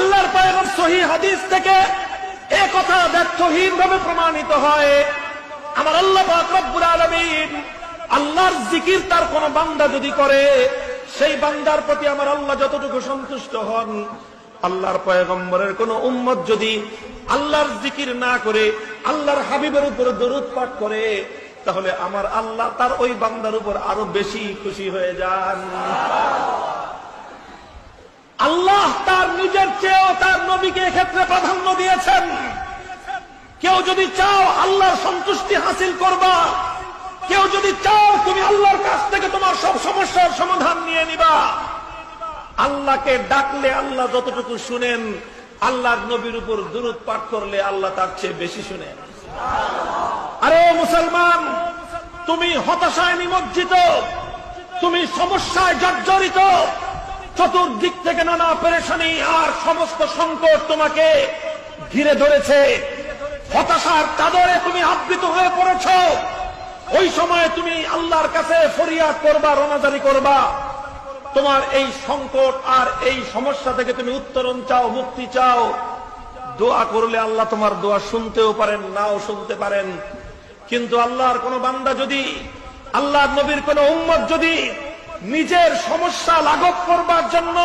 আল্লাহর পায়গর সহি হাদিস থেকে এ কথা ব্যর্থহীন ভাবে প্রমাণিত হয়। আমার আল্লাহ রব্বুল আলামিন আল্লাহর জিকির তার কোন বান্দা যদি করে, সেই বান্দার প্রতি আমার আল্লাহ যতটুকু সন্তুষ্ট হন, আল্লাহর পয়গম্বরের কোন উম্মত যদি আল্লাহর জিকির না করে, আল্লাহর হাবিবের উপর দরুদ পাঠ করে, তাহলে আমার আল্লাহ তার ওই বান্দার উপর আরও বেশি খুশি হয়ে যান আল্লাহ তার নিজের চেয়েও তার নবীকে এক্ষেত্রে প্রাধান্য দিয়েছেন। কেউ যদি চাও আল্লাহর সন্তুষ্টি হাসিল করবা, কেউ যদি চাও তুমি আল্লাহর কাছ থেকে তোমার সব সমস্যার সমাধান নিয়ে নিবা। আল্লাহকে ডাকলে আল্লাহ যতটুকু শুনেন, আল্লাহর নবীর উপর দূরত পাঠ করলে আল্লাহ তার চেয়ে বেশি শুনেন। আরে মুসলমান, তুমি হতাশায় নিমজ্জিত, তুমি সমস্যায় জর্জরিত চতুর্দিক থেকে নানা পেরেশানি আর সমস্ত সংকট তোমাকে ঘিরে ধরেছে। হতাশার চাদরে তুমি আবৃত হয়ে পড়েছ। ওই সময় তুমি আল্লাহর কাছে ফরিয়াদ করবা রোনাজারি করবা। তোমার এই সংকট আর এই সমস্যা থেকে তুমি উত্তরণ চাও, মুক্তি চাও। দোয়া করলে আল্লাহ তোমার দোয়া শুনতেও পারেন, নাও শুনতে পারেন। কিন্তু আল্লাহর কোন বান্দা যদি আল্লাহর নবীর কোন উম্মত যদি নিজের সমস্যা লাঘব করবার জন্য